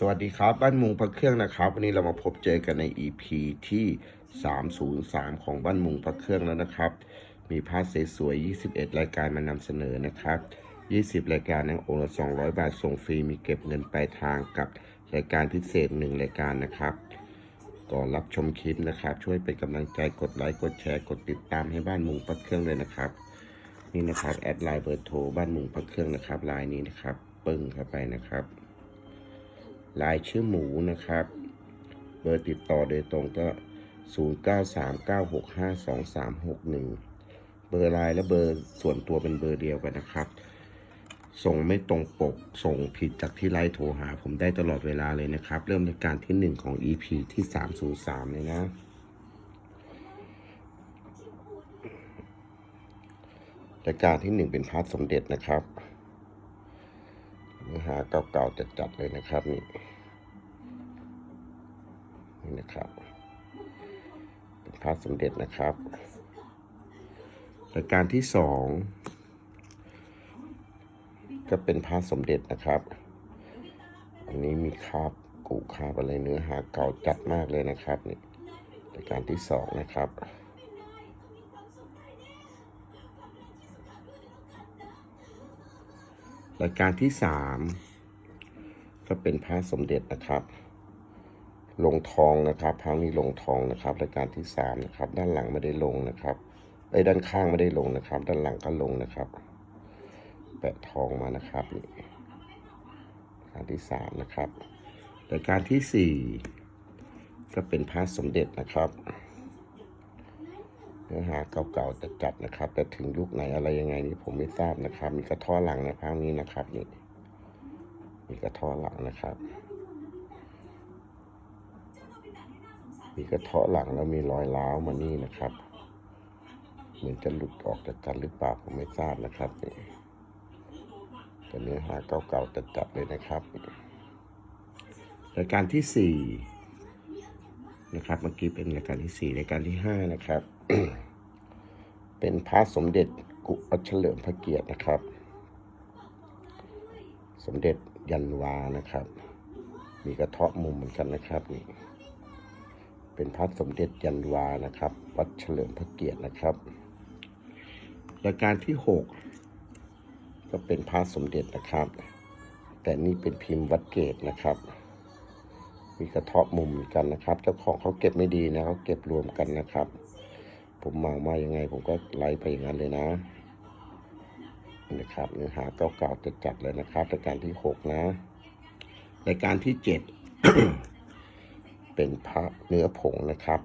สวัสดีครับ บ้านมุงพระเครื่องนะครับ วันนี้เรามาพบเจอกันใน EP ที่ 303 ของบ้านมุงพระเครื่องแล้วนะครับ มีพาสสวยๆ21 รายการมานำเสนอนะครับ 20 รายการนะองค์ละ200 บาทส่งฟรีมีเก็บเงินปลายทางกับรายการพิเศษ 1 รายการนะครับก่อนรับชมคลิปนะครับ ช่วยเป็นกำลังใจกดไลค์กดแชร์กดติดตามให้บ้านมุงพระเครื่องเลยนะครับ นี่นะครับแอดไลน์เบอร์โทรบ้านมุงพระเครื่องนะครับไลน์นี้นะครับปึ้งเข้าไปนะครับ ลายชื่อหมูนะครับ เบอร์ติดต่อโดยตรงก็ 0939652361 เบอร์ไลน์และเบอร์ส่วนตัวเป็นเบอร์เดียวกันนะครับ ส่งไม่ตรงปก ส่งผิดจากที่ไลน์โทรหา ผมได้ตลอดเวลาเลยนะครับ เริ่มในการที่ 1 ของ EP ที่ 303 เลยนะรายการที่1เป็นพาร์ทสมเด็จนะครับเนื้อหาเก่าๆจัดๆเลยนะครับนี่ นี่นะครับ เป็นพระสมเด็จนะครับรายการที่สองก็เป็นพระสมเด็จนะครับ อันนี้มีคาบกูคาบอะไรเนื้อหาเก่าจัดมากเลยนะครับนี่รายการที่สองนะครับรายการที่สามก็เป็นพระสมเด็จนะครับ ลงทองนะครับพระนี้ลงทองนะครับรายการที่สามนะครับด้านหลังไม่ได้ลงนะครับไอ้ด้านข้างไม่ได้ลงนะครับ ด้านหลังก็ลงนะครับแปะทองมานะครับนี่รายการที่สามนะครับรายการที่สี่ก็เป็นพระสมเด็จนะครับเนื้อหาเก่าๆจัดนะครับ แต่ถึงยุคไหนอะไรยังไงนี่ผมไม่ทราบนะครับ มีกระท้อหลังในภาคนี้นะครับนี่มีกระท้อหลังนะครับ มีกระเทาะหลังแล้วมีรอยร้าวมานี่นะครับ เหมือนจะหลุดออกจากกันหรือเปล่าผมไม่ทราบนะครับนี่แต่เนื้อหาเก่าๆจัดๆเลยนะครับรายการที่สี่นะครับเมื่อกี้เป็นรายการที่สี่รายการที่ห้านะครับ เป็นพระสมเด็จกุอัเฉลิมพระเกียรตินะครับ สมเด็จยันวานะครับ มีกระเทาะมุมเหมือนกันนะครับนี่ เป็นพระสมเด็จยันวานะครับ วัดเฉลิมพระเกียรตินะครับรายการที่หกก็เป็นพระสมเด็จนะครับ แต่นี่เป็นพิมพ์วัดเกตนะครับ มีกระเทาะมุมเหมือนกันนะครับ เจ้าของเขาเก็บไม่ดีนะเขาเก็บรวมกันนะครับ ผมเมามายังไง ผมก็ไล่ไปอย่างนั้นเลยนะนะครับเนื้อหาเก่าๆจะจัดเลยนะครับรายการที่หกนะรายการที่เจ็ด เป็นพระเนื้อผงนะครับ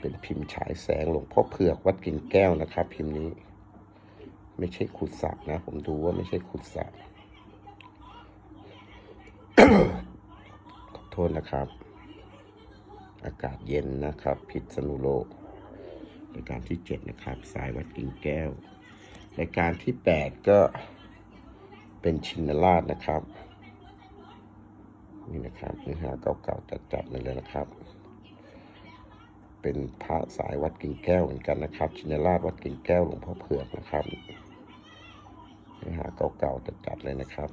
เป็นพิมพ์ฉายแสงหลวงพ่อเผือกวัดกิ่งแก้วนะครับ พิมพ์นี้ ไม่ใช่ขุดสระนะ ผมดูว่าไม่ใช่ขุดสระขอโทษนะครับ อากาศเย็นนะครับพิษณุโลกรายการที่เจ็ดนะครับ สายวัดกิ่งแก้วรายการที่แปดก็เป็นชินราชนะครับ นี่นะครับเนื้อหาเก่าๆจัดๆเลยนะครับ เป็นพระสายวัดกิ่งแก้วเหมือนกันนะครับ ชินราชวัดกิ่งแก้วหลวงพ่อเผือกนะครับเนื้อหาเก่าๆจัดๆเลยนะครับ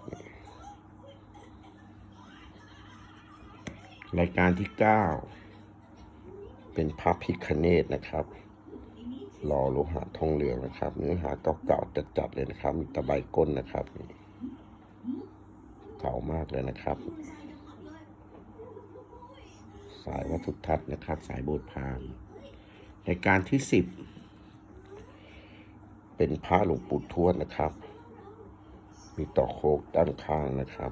รายการที่เก้าเป็นพระพิคเนตนะครับหล่อโลหะทองเหลืองนะครับ เนื้อหาเก่าๆจัดๆเลยนะครับมีตะไบก้นนะครับ เก่ามากเลยนะครับ สายวัตถุทัศน์นะครับ สายโบสถ์พาหมณ์รายการที่สิบเป็นพระหลวงปู่ทวดนะครับ มีต่อโคกด้านข้างนะครับ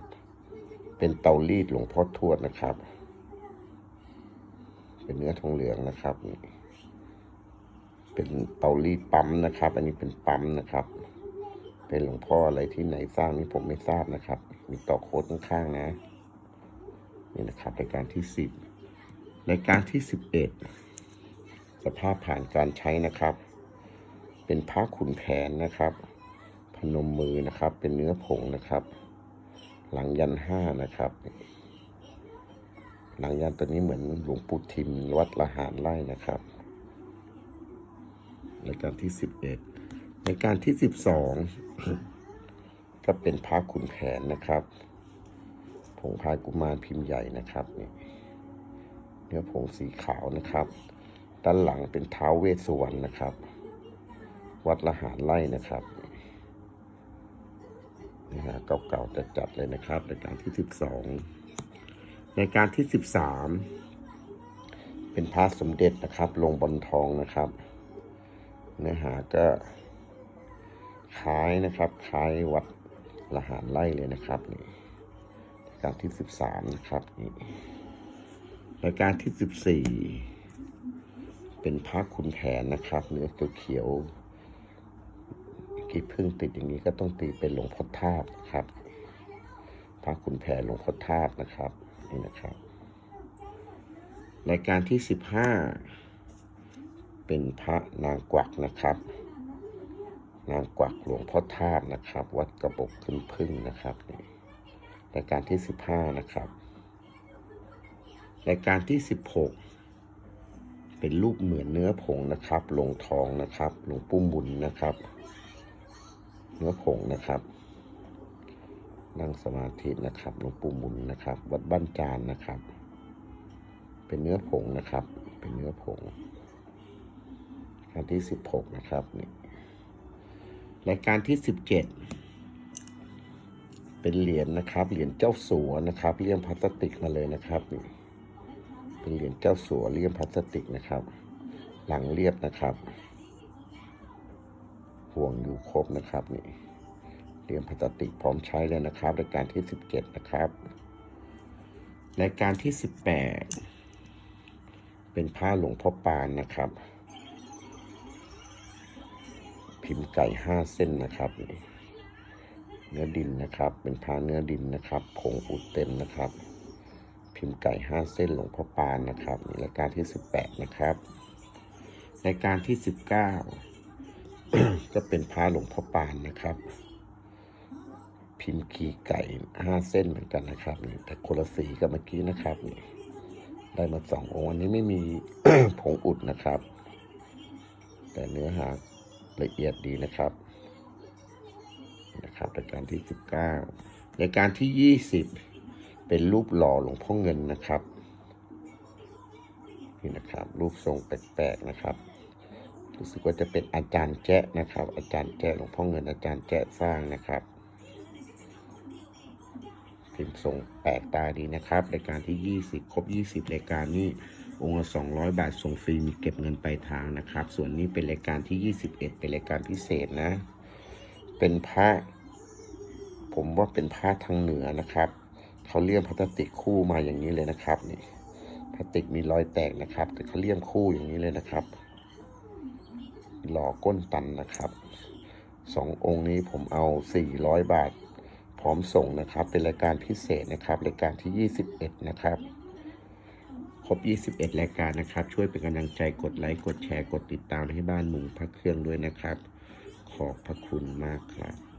เป็นเตารีดหลวงพ่อทวดนะครับ เป็นเนื้อทองเหลืองนะครับ เป็นเตารีดปั๊มนะครับ อันนี้เป็นปั๊มนะครับ เป็นหลวงพ่ออะไรที่ไหนสร้างนี่ผมไม่ทราบนะครับ มีต่อโคดข้างๆนะ นี่นะครับรายการที่สิบ รายการที่สิบเอ็ดสภาพผ่านการใช้นะครับ เป็นผ้าขุนแผนนะครับ พนมมือนะครับ เป็นเนื้อผงนะครับ หลังยันห้านะครับ หลังยันตัวนี้เหมือนหลวงปู่ทิมวัดละหารไร่นะครับรายการที่สิบเอ็ดรายการที่สิบสองก็เป็นพระขุนแผนนะครับผงพายกุมารพิมพ์ใหญ่นะครับนี่ นื้อผงสีขาวนะครับ ด้านหลังเป็นเท้าวเวสสุวรรณนะครับ วัดละหารไล่นะครับนี่ฮะเก่าๆจัดๆเลยนะครับรายการที่สิบสองรายการที่สิบสามเป็นพระสมเด็จนะครับ ลงบนทองนะครับ เนื้อหาก็คล้ายนะครับคล้ายวัดละหารไล่เลยนะครับนี่การที่สิบสามนะครับนี่ รายการที่สิบสี่เป็นพระคุณแผนนะครับ เนื้อเขียวกี่พึ่งติดอย่างนี้ก็ต้องตีเป็นหลวงพ่อทาบครับพระคุณแผนหลวงพ่อทาบนะครับนี่นะครับรายการที่สิบห้าเป็นพระนางกวักนะครับ นางกวักหลวงพ่อทาบนะครับ วัดกระบอกขึ้นพึ่งนะครับรายการที่สิบห้านะครับ รายการที่สิบหกเป็นรูปเหมือนเนื้อผงนะครับ ลงทองนะครับหลวงปู่หมุนนะครับ เนื้อผงนะครับ นั่งสมาธินะครับหลวงปู่หมุนนะครับ วัดบ้านจานนะครับ เป็นเนื้อผงนะครับ เป็นเนื้อผงรายการที่สิบหกนะครับนี่รายการที่สิบเจ็ดเป็นเหรียญนะครับ เหรียญเจ้าสัวนะครับ เลี่ยมพลาสติกมาเลยนะครับนี่ เป็นเหรียญเจ้าสัวเลี่ยมพลาสติกนะครับ หลังเรียบนะครับ ห่วงอยู่ครบนะครับนี่เหรียญพลาสติกพร้อมใช้เลยนะครับรายการที่สิบเจ็ดนะครับรายการที่สิบแปดเป็นผ้าหลวงพ่อปานนะครับ พิมพ์ไก่ห้าเส้นนะครับเนื้อดินนะครับ เป็นผ้าเนื้อดินนะครับผงอุดเต็มนะครับ พิมพ์ไก่ห้าเส้นหลวงพ่อปานนะครับนี่รายการที่สิบแปดนะครับรายการที่สิบเก้าก็เป็นผ้าหลวงพ่อปานนะครับ พิมพ์ขีไก่ห้าเส้นเหมือนกันนะครับนี่แต่คนละสีกับเมื่อกี้นะครับนี่ได้มาสององค์อันนี้ไม่มีผงอุดนะครับ แต่เนื้อหาละเอียดดีนะครับนะครับรายการที่สิบเก้ารายการที่ยี่สิบ เป็นรูปหล่อหลวงพ่อเงินนะครับ นี่นะครับ รูปทรงแปลกๆนะครับ รู้สึกว่าจะเป็นอาจารย์แจ๊ะนะครับ อาจารย์แจ๊ะหลวงพ่อเงินอาจารย์แจ๊ะสร้างนะครับพิมพ์ทรงแปลกตาดีนะครับรายการที่ 20 ครบ 20รายการนี้องค์ละ200 บาทส่งฟรีมีเก็บเงินปลายทางนะครับ ส่วนนี้เป็นรายการที่ 21 เป็นรายการพิเศษนะ เป็นพระผมว่าเป็นผ้าทางเหนือนะครับ เขาเลี่ยมพลาสติกคู่มาอย่างนี้เลยนะครับนี่พลาสติกมีรอยแตกนะครับ แต่เขาเลี่ยมคู่อย่างนี้เลยนะครับ หล่อก้นตันนะครับสององค์นี้ผมเอา 400 บาท พร้อมส่งนะครับ เป็นรายการพิเศษนะครับรายการที่ 21 นะครับ ครบ 21 รายการนะครับ ช่วยเป็นกำลังใจกดไลค์กดแชร์กดติดตามให้บ้านหมุงพระเครื่องด้วยนะครับ ขอบพระคุณมากครับ